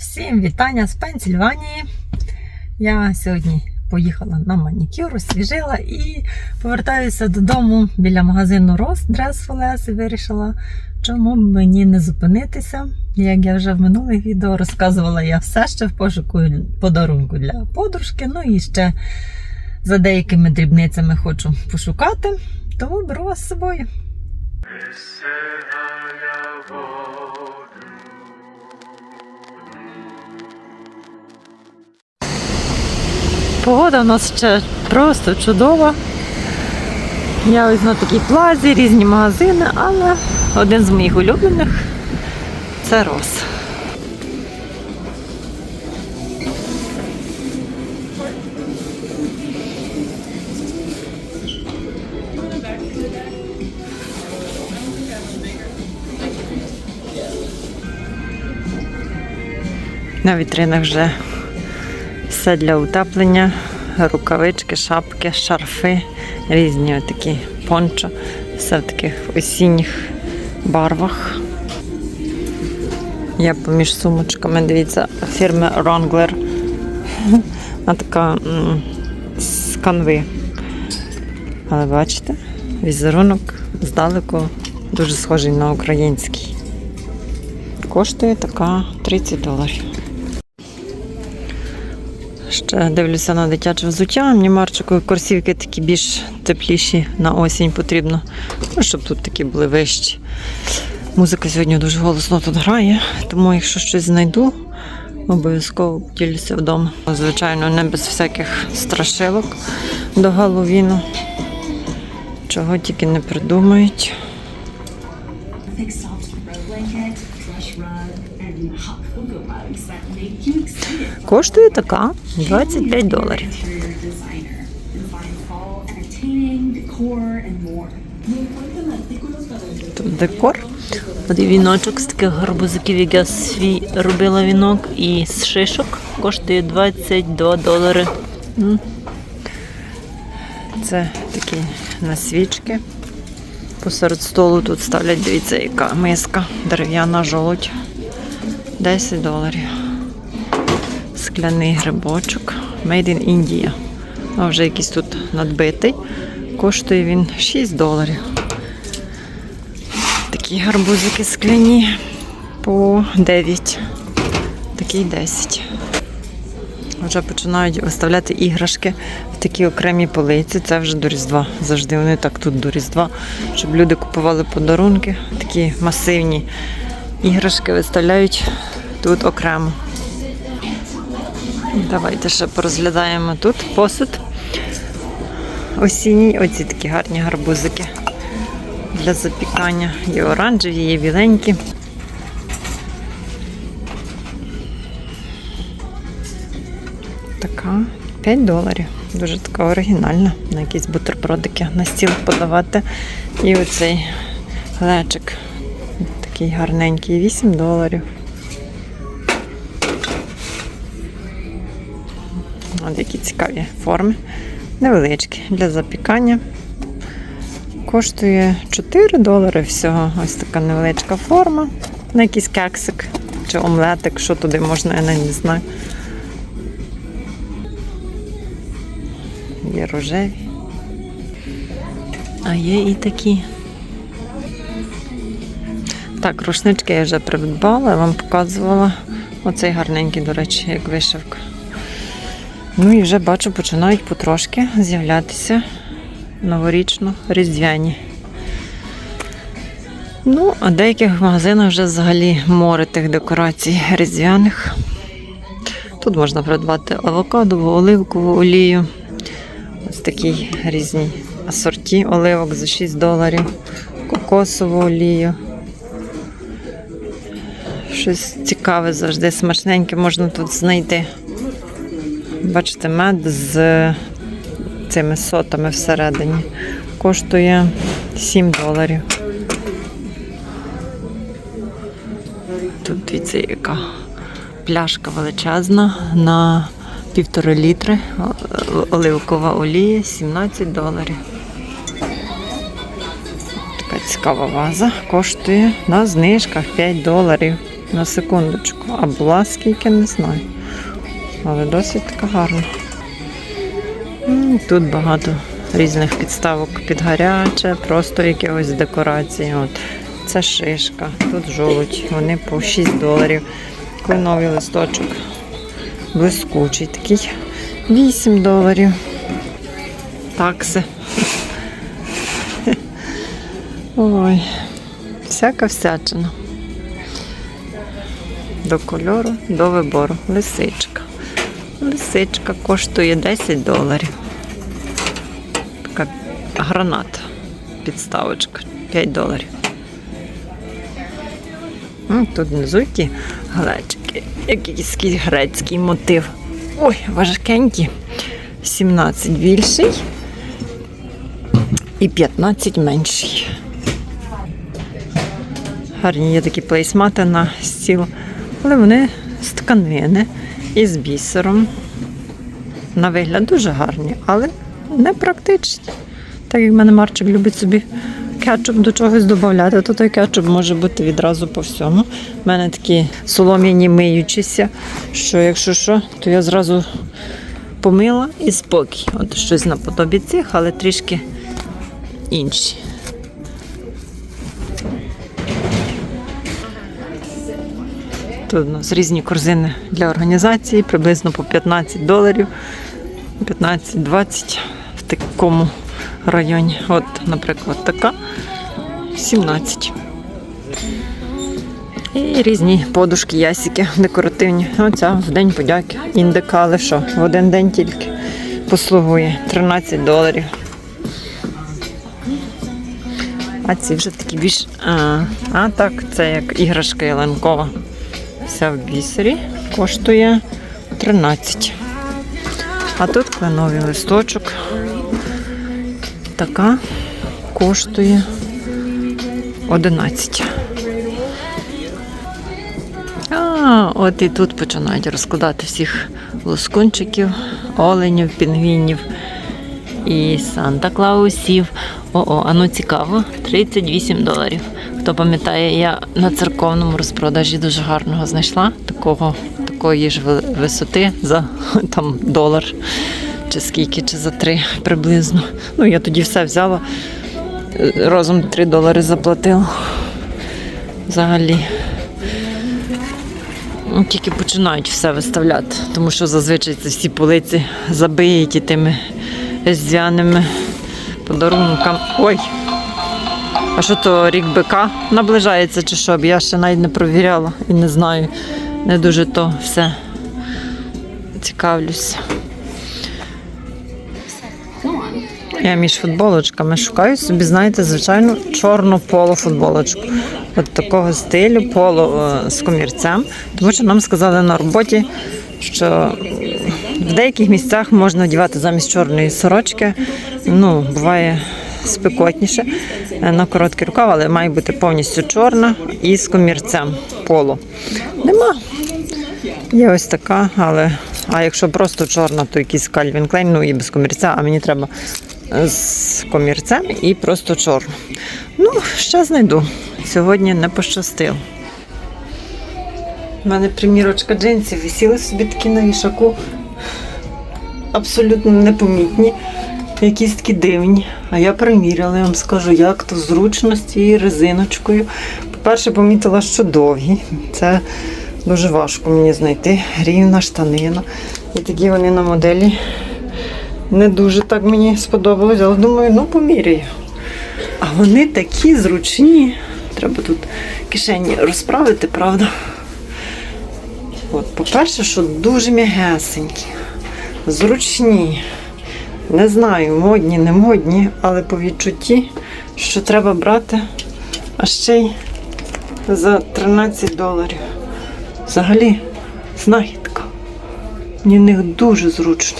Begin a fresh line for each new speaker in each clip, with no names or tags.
Всім вітання з Пенсільванії. Я сьогодні поїхала на манікюр, освіжила і повертаюся додому біля магазину Рос Дрес Фолес і вирішила, чому б мені не зупинитися. Як я вже в минулих відео розказувала, я все ще в пошуку подарунку для подружки. Ну і ще за деякими дрібницями хочу пошукати, тому беру вас з собою. Погода у нас ще просто чудова. Я ось на такій плазі, різні магазини, але один з моїх улюблених це Рос. На вітринах вже все для утеплення, рукавички, шапки, шарфи, різні такі пончо, все в таких осінніх барвах. Я поміж сумочками, дивіться, фірми Wrangler. Вона така з канви. Але бачите, візерунок здалеку дуже схожий на український. Коштує така 30 доларів. Ще дивлюся на дитяче взуття. Мені марчикові корсівки такі більш тепліші на осінь потрібно. Ну, щоб тут такі були вищі. Музика сьогодні дуже голосно тут грає, тому якщо щось знайду, обов'язково поділюся вдома. Звичайно, не без всяких страшилок до Галовіну. Чого тільки не придумають. Коштує така 25 доларів. Тут декор. І віночок з таких гарбузиків, як я свій робила вінок, і з шишок коштує 22 долари. Це такі на свічки. Посеред столу тут ставлять, дивіться, яка миска, дерев'яна жолудь. 10 доларів. Скляний грибочок. Made in India. А вже якийсь тут надбитий. Коштує він 6 доларів. Такі гарбузики скляні по 9. Такий 10. Вже починають виставляти іграшки в такі окремі полиці. Це вже до Різдва. Завжди вони так тут до Різдва, щоб люди купували подарунки. Такі масивні іграшки виставляють тут окремо. Давайте ще порозглядаємо тут посуд. Осінній, оці такі гарні гарбузики для запікання. Є оранжеві, є біленькі. Така 5 доларів. Дуже така оригінальна. На якісь бутербродики на стіл подавати. І оцей глечик. Такий гарненький, 8 доларів. От які цікаві форми. Невеличкі для запікання. Коштує 4 долари всього. Ось така невеличка форма. На якийсь кексик чи омлетик, що туди можна, я не знаю. Є рожеві. А є і такі. Так, рушнички я вже придбала, я вам показувала. Оцей гарненький, до речі, як вишивка. Ну і вже бачу, починають потрошки з'являтися новорічно-різдвяні. Ну, а в деяких магазинах вже взагалі море тих декорацій різдвяних. Тут можна придбати авокадову, оливкову олію. Ось такі різні асорті оливок за 6 доларів, кокосову олію. Щось цікаве завжди, смачненьке можна тут знайти. Бачите, мед з цими сотами всередині. Коштує 7 доларів. Тут дивіться, яка пляшка величезна на півтори літри. Оливкова олія 17 доларів. Така цікава ваза. Коштує на знижках 5 доларів. на секундочку. А була скільки, не знаю. Але досить така гарна. Тут багато різних підставок під гаряче, просто якихось декорацій. От. Це шишка, тут жолудь, вони по 6 доларів. Кленовий листочок. Блискучий такий. 8 доларів. Такси. Ой, всяка всячина. До кольору, до вибору. Лисичка. Лисичка коштує 10 доларів. Така граната. Підставочка 5 доларів. Тут внизу які глечики, якийсь грецький мотив. Ой, важкенькі. 17 більший і 15 менший. Гарні є такі плейсмати на стіл, але вони з тканини і з бісером. На вигляд дуже гарні, але не практичні. Так як в мене Марчик любить собі кетчуп до чогось додати, то той кетчуп може бути відразу по всьому. У мене такі солом'яні миючіся, що якщо що, то я зразу помила і спокій. От щось наподобі цих, але трішки інші. Тут у нас різні корзини для організації, приблизно по 15 доларів, 15-20 в такому районі. От, наприклад, така 17. І різні подушки, ясики декоративні. Оця в день подяки. Індика, але що, в один день тільки послугує 13 доларів. А ці вже такі більш. А, а так, це як іграшка ялинкова. Вся в бісері коштує 13. А тут кленовий листочок. Така коштує 11. А, от і тут починають розкладати всіх лоскунчиків, оленів, пінгвінів і Санта-Клаусів. О-о, а ну цікаво, 38 доларів. Хто пам'ятає, я на церковному розпродажі дуже гарного знайшла такого, такої ж висоти за там долар чи скільки, чи за три приблизно. Ну, я тоді все взяла. Разом 3 долари заплатила. Взагалі. Ну, Тільки починають все виставляти, тому що зазвичай це всі полиці забиті тими різдвяними подарунками. Ой! А що то рік бика наближається чи що? Я ще навіть не провіряла і не знаю. Не дуже то все цікавлюся. Я між футболочками шукаю собі, знаєте, звичайну чорну поло футболочку. От такого стилю, поло е, з комірцем. Тому що нам сказали на роботі, що в деяких місцях можна одягати замість чорної сорочки. Ну, буває спекотніше е, на короткий рукав, але має бути повністю чорна і з комірцем поло. Нема. Є ось така, але а якщо просто чорна, то якийсь Calvin Klein, ну і без комірця, а мені треба з комірцем і просто чорну. Ну, ще знайду. Сьогодні не пощастило. У мене примірочка джинсів висіли собі такі на вішаку. Абсолютно непомітні, якісь такі дивні. А я приміряла, я вам скажу, як то зручно з цією резиночкою. По-перше, помітила, що довгі. Це дуже важко мені знайти. Рівна штанина. І такі вони на моделі не дуже так мені сподобалось, але думаю, ну поміряю. А вони такі зручні. Треба тут кишені розправити, правда? От, по-перше, що дуже м'ягесенькі, зручні. Не знаю, модні, не модні, але по відчутті, що треба брати, а ще й за 13 доларів. Взагалі, знахідка. Мені в них дуже зручно.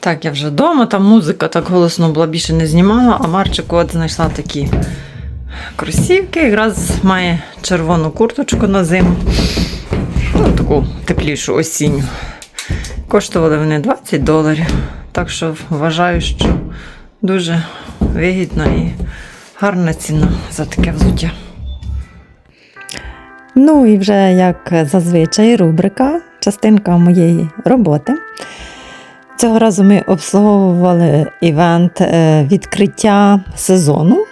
Так, я вже вдома, там музика так голосно була, більше не знімала, а Марчик от знайшла такі кросівки. Якраз має червону курточку на зиму. Ну, таку теплішу осінню. Коштували вони 20 доларів. Так що вважаю, що дуже вигідно і Гарна ціна за таке взуття. Ну і вже як зазвичай рубрика, частинка моєї роботи. Цього разу ми обслуговували івент е, відкриття сезону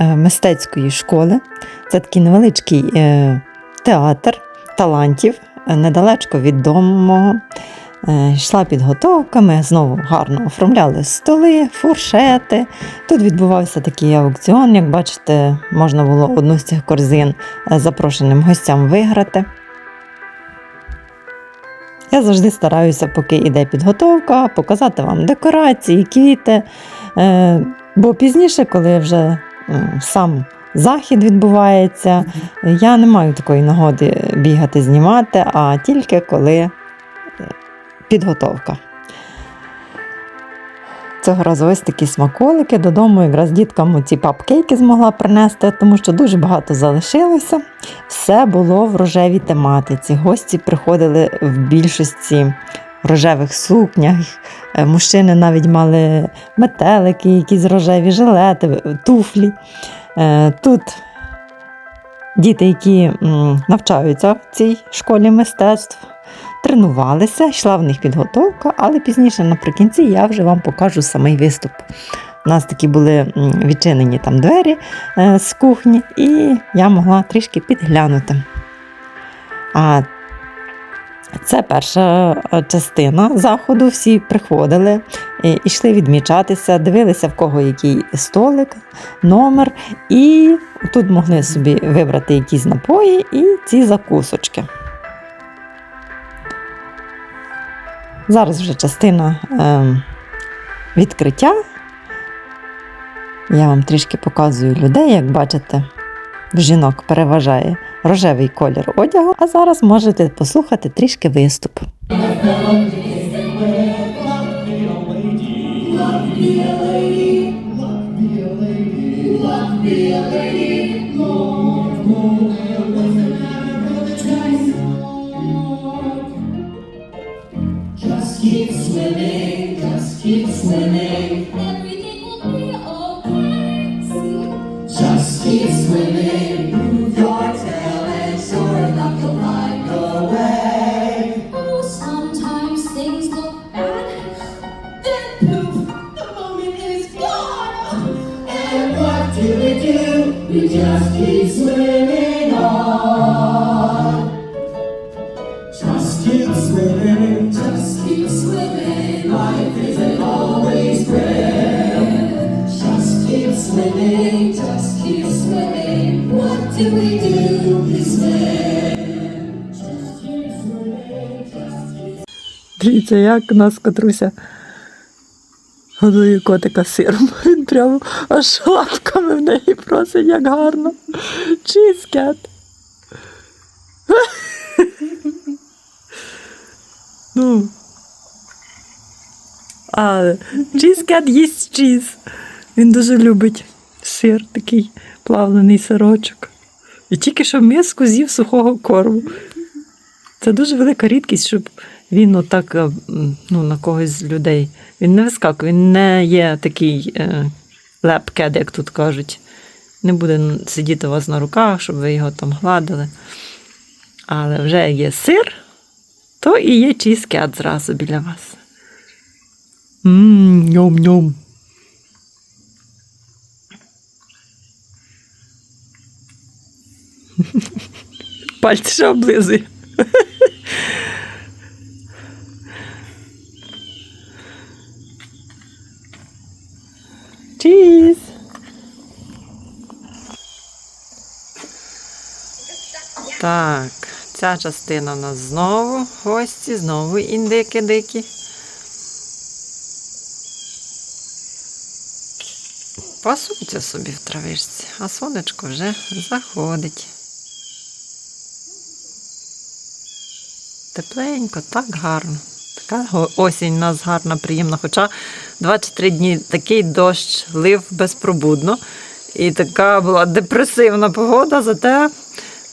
е, мистецької школи. Це такий невеличкий е, театр талантів е, недалечко від дому. Е, Йшла підготовка, ми знову гарно оформляли столи, фуршети. Тут відбувався такий аукціон. Як бачите, можна було одну з цих корзин е, запрошеним гостям виграти. Я завжди стараюся, поки йде підготовка, показати вам декорації, квіти. Бо пізніше, коли вже сам захід відбувається, я не маю такої нагоди бігати, знімати, а тільки коли е, підготовка. Цього разу ось такі смаколики. Додому якраз діткам ці папкейки змогла принести, тому що дуже багато залишилося. Все було в рожевій тематиці. Гості приходили в більшості в рожевих сукнях. Е, Мужчини навіть мали метелики, якісь рожеві жилети, туфлі. Е, Тут діти, які навчаються в цій школі мистецтв, тренувалися, йшла в них підготовка, але пізніше наприкінці я вже вам покажу самий виступ. У нас такі були відчинені там двері е, з кухні, і я могла трішки підглянути. А це перша е, частина заходу. Всі приходили, і йшли відмічатися, дивилися, в кого який столик, номер, і тут могли собі вибрати якісь напої і ці закусочки. Зараз вже частина е, відкриття. Я вам трішки показую людей, як бачите, в жінок переважає рожевий колір одягу, а зараз можете послухати трішки виступ.
We just keep swimming on. Just keep swimming, just keep swimming. Life isn't always great. Just keep swimming, just keep swimming. What do we do? Keep swimming,
Дивіться, як нас Катруся годує котика сиром. Він прямо аж лапками в неї просить, як гарно. Чізкет. Ну. Але чізкет їсть чіз. Він дуже любить сир, такий плавлений сирочок. І тільки що миску з'їв сухого корму. Це дуже велика рідкість, щоб він отак е, ну, на когось з людей. Він не вискакує, він не є такий е, лепкет, як тут кажуть. Не буде сидіти у вас на руках, щоб ви його там гладили. Але вже є сир, то і є чізкет зразу біля вас. Мм, ньом-ньом. Пальці ще облизує. Чіз. Так, ця частина у нас знову гості, знову індики дикі. Пасуться собі в травичці, а сонечко вже заходить. Тепленько, так гарно. Така осінь у нас гарна, приємна. Хоча 2-3 дні такий дощ лив безпробудно. І така була депресивна погода, зате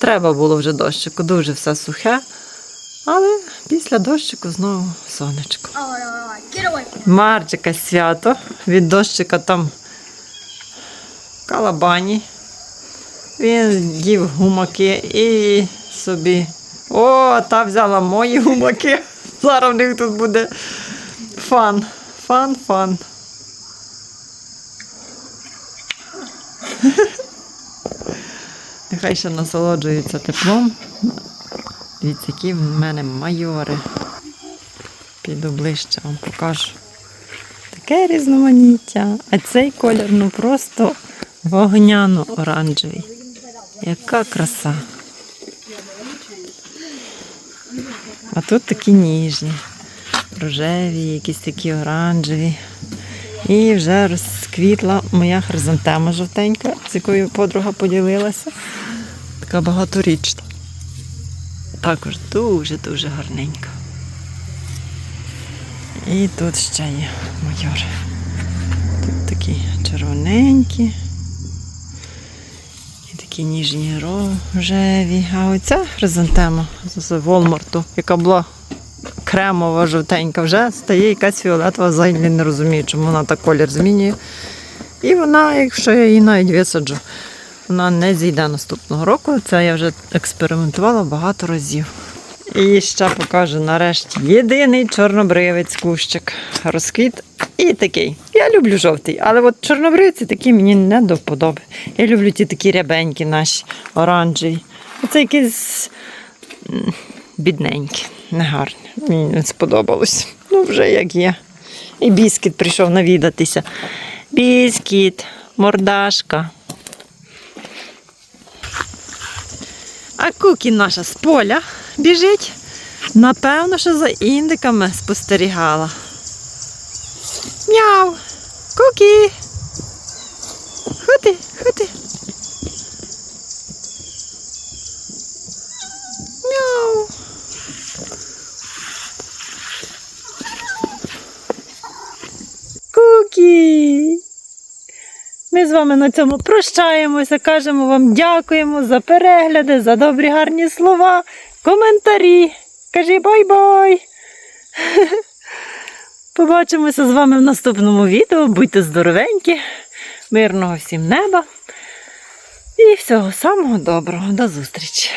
треба було вже дощику. Дуже все сухе. Але після дощику знову сонечко. Марчика свято. Від дощика там калабані. Він їв гумаки і собі. О, та взяла мої гумаки. Зараз в них тут буде фан. Фан, фан. Нехай ще насолоджується теплом. Дивіться, які в мене майори. Піду ближче вам покажу. Таке різноманіття. А цей колір ну просто вогняно-оранжевий. Яка краса. А тут такі ніжні, рожеві, якісь такі оранжеві. І вже розквітла моя хризантема жовтенька, з якою подруга поділилася. Така багаторічна. Також дуже-дуже гарненька. І тут ще є майори. Тут такі червоненькі. І такі ніжні рожеві. А оця хризантема з Волмарту, яка була кремова, жовтенька, вже стає якась фіолетова, взагалі не розумію, чому вона так колір змінює. І вона, якщо я її навіть висаджу, вона не зійде наступного року. Це я вже експериментувала багато разів. І ще покажу нарешті єдиний чорнобривець кущик. Розквіт і такий. Я люблю жовтий, але от чорнобривці такі мені не до вподоби. Я люблю ті такі рябенькі наші, оранжеві. Оце якісь м, бідненькі, негарні. Мені не сподобалось. Ну, вже як є. І біскіт прийшов навідатися. Біскіт, мордашка. А кукі наша з поля біжить. Напевно, що за індиками спостерігала. Мяу! Кукі! Ходи, ходи. Мяу. Кукі! Ми з вами на цьому прощаємося, кажемо вам дякуємо за перегляди, за добрі гарні слова, коментарі. Кажи бай-бай! Побачимося з вами в наступному відео. Будьте здоровенькі, мирного всім неба і всього самого доброго. До зустрічі!